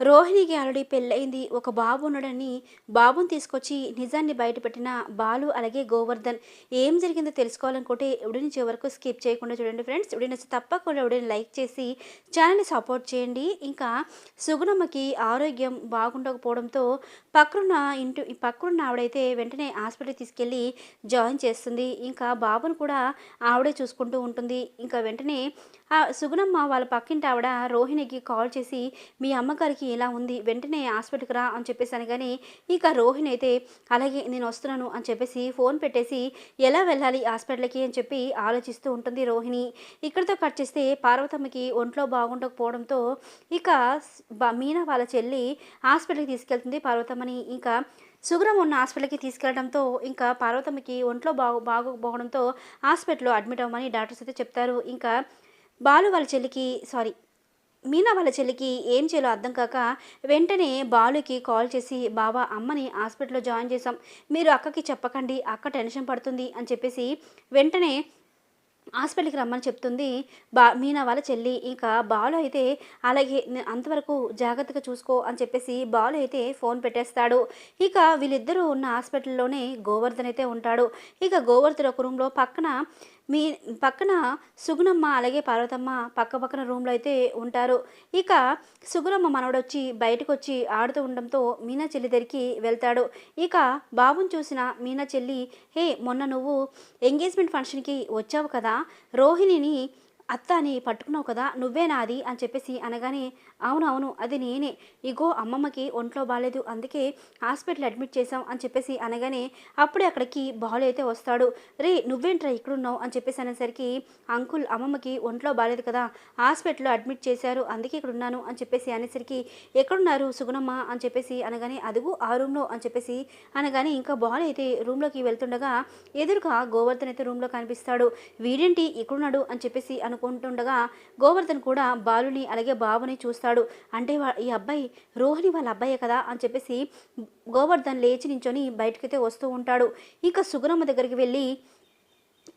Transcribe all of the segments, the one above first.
రోహిణికి already పెళ్ళయింది. ఒక బాబు ఉన్నాడని బాబుని తీసుకొచ్చి నిజాన్ని బయటపెట్టిన బాలు అలాగే గోవర్ధన్. ఏం జరిగిందో తెలుసుకోవాలనుకుంటే ఎవడి నుంచి వరకు స్కిప్ చేయకుండా చూడండి ఫ్రెండ్స్. ఎవడి నచ్చి తప్పకుండా ఎవడిని లైక్ చేసి ఛానల్ని సపోర్ట్ చేయండి. ఇంకా సుగుణమ్మకి ఆరోగ్యం బాగుండకపోవడంతో పక్కనున్న ఇంటి పక్కనున్న ఆవిడైతే వెంటనే హాస్పిటల్కి తీసుకెళ్ళి జాయిన్ చేస్తుంది. ఇంకా బాబును కూడా ఆవిడే చూసుకుంటూ ఉంటుంది. ఇంకా వెంటనే ఆ సుగుణమ్మ వాళ్ళ పక్కింటి ఆవిడ రోహిణికి కాల్ చేసి మీ అమ్మగారికి ఇలా ఉంది వెంటనే హాస్పిటల్కి రా అని చెప్పేసాను. కానీ ఇక రోహిణి అయితే అలాగే నేను వస్తున్నాను అని చెప్పేసి ఫోన్ పెట్టేసి ఎలా వెళ్ళాలి హాస్పిటల్కి? అని చెప్పి ఆలోచిస్తూ ఉంటుంది రోహిణి. ఇక్కడితో కట్ చేస్తే పార్వతమ్మకి ఒంట్లో బాగుండకపోవడంతో ఇక మీనా వాళ్ళ చెల్లి హాస్పిటల్కి తీసుకెళ్తుంది పార్వతమ్మని. ఇంకా సుగ్రం ఉన్న హాస్పిటల్కి తీసుకెళ్ళడంతో ఇంకా పార్వతమ్మకి ఒంట్లో బాగు బాగోకపోవడంతో హాస్పిటల్లో అడ్మిట్ అవ్వమని డాక్టర్స్ అయితే చెప్తారు. ఇంకా బాలు వాళ్ళ చెల్లికి సారీ మీనా వాళ్ళ చెల్లికి ఏం చేయాలో అర్థం కాక వెంటనే బాలుకి కాల్ చేసి బాబా అమ్మని హాస్పిటల్లో జాయిన్ చేసాం మీరు అక్కకి చెప్పకండి అక్క టెన్షన్ పడుతుంది అని చెప్పేసి వెంటనే హాస్పిటల్కి రమ్మని చెప్తుంది బా మీనా వాళ్ళ చెల్లి. ఇంకా బాలు అయితే అలాగే అంతవరకు జాగ్రత్తగా చూసుకో అని చెప్పేసి బాలు అయితే ఫోన్ పెట్టేస్తాడు. ఇక వీళ్ళిద్దరూ ఉన్న హాస్పిటల్లోనే గోవర్ధన్ అయితే ఉంటాడు. ఇక గోవర్ధన్ ఒక రూమ్లో పక్కన మీ పక్కన సుగుణమ్మ అలాగే పార్వతమ్మ పక్క పక్కన రూమ్లో అయితే ఉంటారు. ఇక సుగుణమ్మ మనవడొచ్చి బయటకు వచ్చి ఆడుతూ ఉండడంతో మీనా చెల్లి దగ్గరికి వెళ్తాడు. ఇక బాబుని చూసిన మీనా చెల్లి హే మొన్న నువ్వు ఎంగేజ్మెంట్ ఫంక్షన్కి వచ్చావు కదా? రోహిణిని అత్త అని పట్టుకున్నావు కదా నువ్వే నాది అని చెప్పేసి అనగానే అవును అవును అది నేనే. ఇగో అమ్మమ్మకి ఒంట్లో బాగాలేదు అందుకే హాస్పిటల్ అడ్మిట్ చేసాం అని చెప్పేసి అనగానే అప్పుడే అక్కడికి బాలు అయితే వస్తాడు. రే నువ్వేంట్రా ఇక్కడున్నావు అని చెప్పేసి అనేసరికి అంకుల్ అమ్మమ్మకి ఒంట్లో బాగాలేదు కదా హాస్పిటల్లో అడ్మిట్ చేశారు అందుకే ఇక్కడ ఉన్నాను అని చెప్పేసి అనేసరికి ఎక్కడున్నారు సుగుణమ్మ అని చెప్పేసి అనగానే అదుగు ఆ రూమ్లో అని చెప్పేసి అనగానే ఇంకా బాలు అయితే రూమ్లోకి వెళ్తుండగా ఎదురుగా గోవర్ధన్ అయితే రూమ్లో కనిపిస్తాడు. వీడేంటి ఇక్కడున్నాడు అని చెప్పేసి అనుకుంటుండగా గోవర్ధన్ కూడా బాలుని అలాగే బాబుని చూస్తాడు. అంటే ఈ అబ్బాయి రోహిణి వాళ్ళ అబ్బాయే కదా అని చెప్పేసి గోవర్ధన్ లేచి నించొని బయటకైతే వస్తూ ఉంటాడు. ఇక సుగుణమ్మ దగ్గరికి వెళ్ళి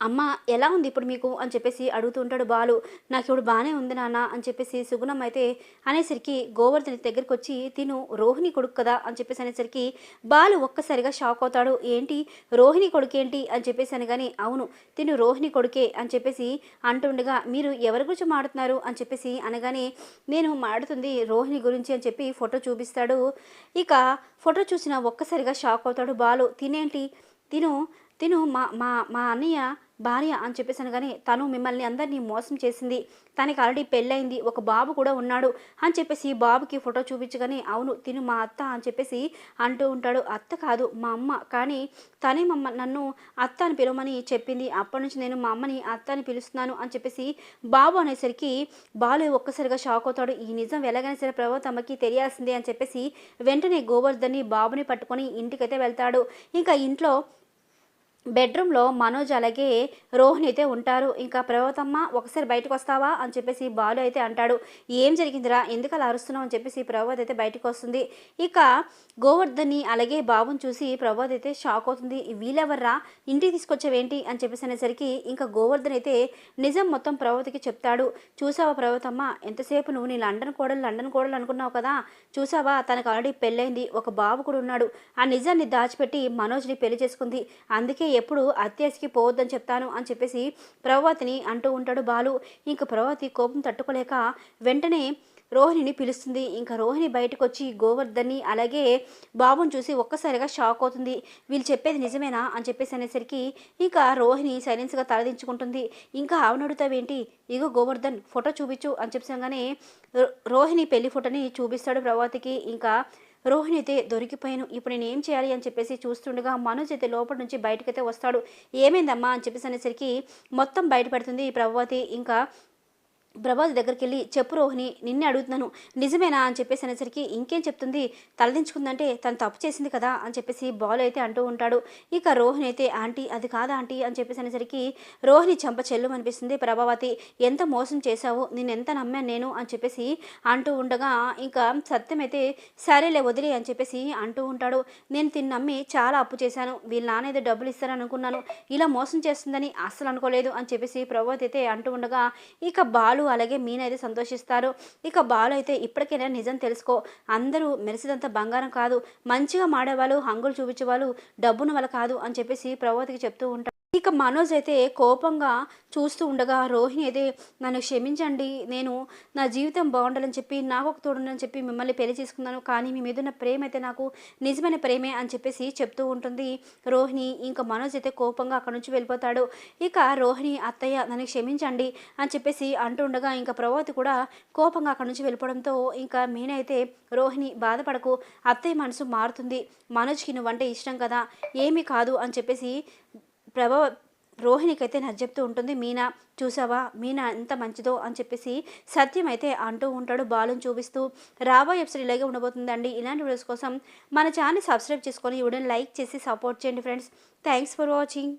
అమ్మ ఎలా ఉంది ఇప్పుడు మీకు? అని చెప్పేసి అడుగుతూ ఉంటాడు బాలు. నాకు ఇప్పుడు బాగానే ఉంది నాన్న అని చెప్పేసి సుగుణం అయితే అనేసరికి గోవర్ధన్ దగ్గరికి వచ్చి తిను రోహిణి కొడుకు కదా అని చెప్పేసి అనేసరికి బాలు ఒక్కసారిగా షాక్ అవుతాడు. ఏంటి? రోహిణి కొడుకేంటి అని చెప్పేసి అనగానే అవును తిను రోహిణి కొడుకే అని చెప్పేసి అంటుండగా మీరు ఎవరి గురించి మాడుతున్నారు? అని చెప్పేసి అనగానే నేను మాడుతుంది రోహిణి గురించి అని చెప్పి ఫోటో చూపిస్తాడు. ఇక ఫోటో చూసిన ఒక్కసారిగా షాక్ అవుతాడు బాలు. తినేంటి? తిను తిను మా మా మా అన్నయ్య భార్య అని చెప్పేసి కానీ తను మిమ్మల్ని అందరినీ మోసం చేసింది. తనకి ఆల్రెడీ పెళ్ళయింది ఒక బాబు కూడా ఉన్నాడు అని చెప్పేసి బాబుకి ఫోటో చూపించగానే అవును తిను మా అత్త అని చెప్పేసి అంటూ ఉంటాడు. అత్త కాదు మా అమ్మ. కానీ తనే మమ్మ నన్ను అత్త అని పిలవమని చెప్పింది. అప్పటి నుంచి నేను మా అమ్మని అత్త అని పిలుస్తున్నాను అని చెప్పేసి బాబు అనేసరికి బాలు ఒక్కసారిగా షాక్ అవుతాడు. ఈ నిజం ఎలాగైనా సరే ప్రభావతమ్మకి తెలియాల్సిందే అని చెప్పేసి వెంటనే గోవర్ధన్ని బాబుని పట్టుకొని ఇంటికైతే వెళ్తాడు. ఇంకా ఇంట్లో బెడ్రూమ్లో మనోజ్ అలాగే రోహిణి అయితే ఉంటారు. ఇంకా ప్రభావతమ్మ ఒకసారి బయటకు వస్తావా? అని చెప్పేసి బాలు అయితే అంటాడు. ఏం జరిగిందిరా? ఎందుకు అలా అరుస్తున్నావు? అని చెప్పేసి ప్రభావత్ అయితే బయటకు వస్తుంది. ఇక గోవర్ధన్ని అలాగే బాబుని చూసి ప్రభావత్ అయితే షాక్ అవుతుంది. వీళ్ళెవర్రా? ఇంటికి తీసుకొచ్చావేంటి? అని చెప్పేసి అనేసరికి ఇంకా గోవర్ధన్ అయితే నిజం మొత్తం ప్రభావతికి చెప్తాడు. చూసావా ప్రభావతమ్మ? ఎంతసేపు నువ్వు నీ లండన్ కోడలు లండన్ కోడలు అనుకున్నావు కదా? చూసావా? తనకు ఆల్రెడీ పెళ్ళైంది. ఒక బాబు కూడా ఉన్నాడు. ఆ నిజాన్ని దాచిపెట్టి మనోజ్ని పెళ్ళి చేసుకుంది. అందుకే ఎప్పుడు అత్యాశకి పోవద్దని చెప్తాను అని చెప్పేసి ప్రభావతిని అంటూ ఉంటాడు బాలు. ఇంకా ప్రభావతి కోపం తట్టుకోలేక వెంటనే రోహిణిని పిలుస్తుంది. ఇంకా రోహిణి బయటకు వచ్చి గోవర్ధన్ని అలాగే బాబుని చూసి ఒక్కసారిగా షాక్ అవుతుంది. వీళ్ళు చెప్పేది నిజమేనా అని చెప్పేసి అనేసరికి ఇంకా రోహిణి సైలెన్స్గా తలదించుకుంటుంది. ఇంకా ఆవునడుతావేంటి ఇగో గోవర్ధన్ ఫోటో చూపించు అని చెప్పగానే రో- రోహిణి పెళ్ళి ఫోటోని చూపిస్తాడు ప్రభావతికి. ఇంకా రోహిణి అయితే దొరికిపోయాను. ఇప్పుడు నేను ఏం చేయాలి అని చెప్పేసి చూస్తుండగా మనోజ్ అయితే లోపల నుంచి బయటకైతే వస్తాడు. ఏమైందమ్మా అని చెప్పేసి అనేసరికి మొత్తం బయటపడుతుంది ఈ ప్రభావతి. ఇంకా ప్రభాస్ దగ్గరికి వెళ్ళి చెప్పు రోహిణి నిన్నే అడుగుతున్నాను. నిజమేనా? అని చెప్పేసి అనేసరికి ఇంకేం చెప్తుంది? తలదించుకుందంటే తను తప్పు చేసింది కదా? అని చెప్పేసి బాలు అయితే అంటూ ఉంటాడు. ఇక రోహిణి అయితే ఆంటీ అది కాదా ఆంటీ? అని చెప్పేసి అనేసరికి రోహిణి చెంప చెల్లు అనిపిస్తుంది ప్రభావతి. ఎంత మోసం చేశావు? నేను ఎంత నమ్మాను నేను? అని చెప్పేసి అంటూ ఉండగా ఇంకా సత్యం అయితే సరేలే వదిలే అని చెప్పేసి అంటూ ఉంటాడు. నేను తిని నమ్మి చాలా అప్పు చేశాను. వీళ్ళ నాన్న ఏదో డబ్బులు ఇస్తారని అనుకున్నాను ఇలా మోసం చేస్తుందని అస్సలు అనుకోలేదు అని చెప్పేసి ప్రభావతి అయితే అంటూ ఉండగా ఇక బాలు బాలు అలాగే మీనా అయితే సంతోషిస్తారు. ఇక బాలు అయితే ఇప్పటికైనా నిజం తెలుసుకో అందరూ మెరిసిదంతా బంగారం కాదు. మంచిగా మాడేవాళ్ళు హంగులు చూపించేవాళ్ళు డబ్బున వల్ల కాదు అని చెప్పేసి ప్రభావతికి చెప్తూ ఉంటారు. ఇక మనోజ్ అయితే కోపంగా చూస్తూ ఉండగా రోహిణి అయితే నన్ను క్షమించండి. నేను నా జీవితం బాగుండాలని చెప్పి నాకు ఒక తోడుందని చెప్పి మిమ్మల్ని పెళ్ళి చేసుకున్నాను. కానీ మీ మీద ఉన్న ప్రేమ అయితే నాకు నిజమైన ప్రేమే అని చెప్పేసి చెప్తూ ఉంటుంది రోహిణి. ఇంకా మనోజ్ అయితే కోపంగా అక్కడ నుంచి వెళ్ళిపోతాడు. ఇక రోహిణి అత్తయ్య నన్ను క్షమించండి అని చెప్పేసి అంటూ ఉండగా ఇంకా ప్రభావతి కూడా కోపంగా అక్కడ నుంచి వెళ్ళిపోవడంతో ఇంకా మీనైతే రోహిణి బాధపడకు. అత్తయ్య మనసు మారుతుంది. మనోజ్కి నువ్వంటే ఇష్టం కదా. ఏమీ కాదు అని చెప్పేసి ప్రభావ రోహిణికైతే నచ్చ చెప్తూ ఉంటుంది మీనా చూసావా? మీనా ఎంత మంచిదో? అని చెప్పేసి సత్యం అయితే అంటూ ఉంటాడు బాలుని చూపిస్తూ. రాబోయే ఎపిసోడ్ ఇలాగే ఉండబోతుందండి. ఇలాంటి వీడియోస్ కోసం మన ఛానల్ సబ్స్క్రైబ్ చేసుకొని వీడియోని లైక్ చేసి సపోర్ట్ చేయండి ఫ్రెండ్స్. Thanks for watching.